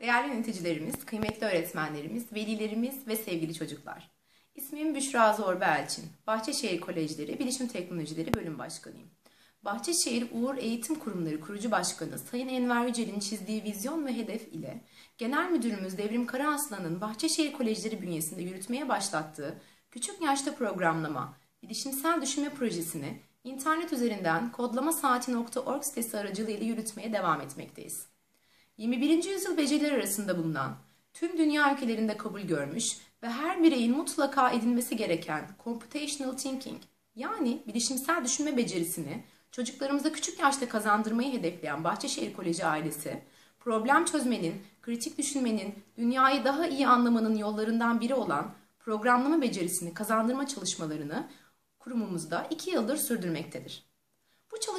Değerli yöneticilerimiz, kıymetli öğretmenlerimiz, velilerimiz ve sevgili çocuklar. İsmim Büşra Zorba Elçin. Bahçeşehir Kolejleri Bilişim Teknolojileri Bölüm Başkanıyım. Bahçeşehir Uğur Eğitim Kurumları Kurucu Başkanı Sayın Enver Yücel'in çizdiği vizyon ve hedef ile Genel Müdürümüz Devrim Karaaslan'ın Bahçeşehir Kolejleri bünyesinde yürütmeye başlattığı küçük yaşta programlama, bilişimsel düşünme projesini internet üzerinden kodlamasaati.org sitesi aracılığıyla yürütmeye devam etmekteyiz. 21. yüzyıl beceriler arasında bulunan, tüm dünya ülkelerinde kabul görmüş ve her bireyin mutlaka edinmesi gereken computational thinking yani bilişimsel düşünme becerisini çocuklarımıza küçük yaşta kazandırmayı hedefleyen Bahçeşehir Koleji ailesi, problem çözmenin, kritik düşünmenin, dünyayı daha iyi anlamanın yollarından biri olan programlama becerisini kazandırma çalışmalarını kurumumuzda iki yıldır sürdürmektedir.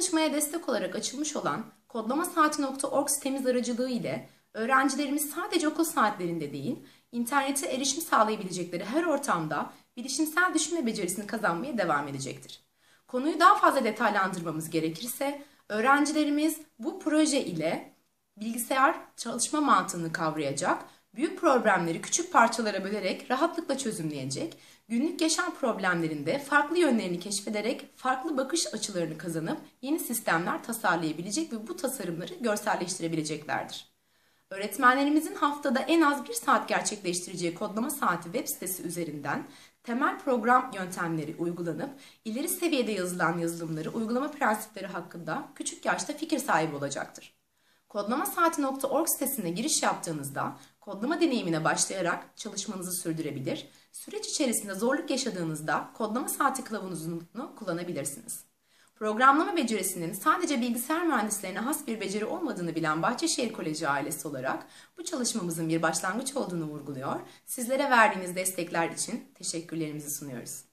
Çalışmaya destek olarak açılmış olan kodlamasaati.org sitemiz aracılığı ile öğrencilerimiz sadece okul saatlerinde değil, internete erişim sağlayabilecekleri her ortamda bilişimsel düşünme becerisini kazanmaya devam edecektir. Konuyu daha fazla detaylandırmamız gerekirse, öğrencilerimiz bu proje ile bilgisayar çalışma mantığını kavrayacak, büyük problemleri küçük parçalara bölerek rahatlıkla çözümleyecek, günlük yaşam problemlerinde farklı yönlerini keşfederek farklı bakış açılarını kazanıp yeni sistemler tasarlayabilecek ve bu tasarımları görselleştirebileceklerdir. Öğretmenlerimizin haftada en az bir saat gerçekleştireceği kodlama saati web sitesi üzerinden temel program yöntemleri uygulanıp ileri seviyede yazılan yazılımları uygulama prensipleri hakkında küçük yaşta fikir sahibi olacaktır. Kodlamasaati.org sitesine giriş yaptığınızda kodlama deneyimine başlayarak çalışmanızı sürdürebilir, süreç içerisinde zorluk yaşadığınızda kodlama saati kılavuzunu kullanabilirsiniz. Programlama becerisinin sadece bilgisayar mühendislerine has bir beceri olmadığını bilen Bahçeşehir Koleji ailesi olarak bu çalışmamızın bir başlangıç olduğunu vurguluyor. Sizlere verdiğiniz destekler için teşekkürlerimizi sunuyoruz.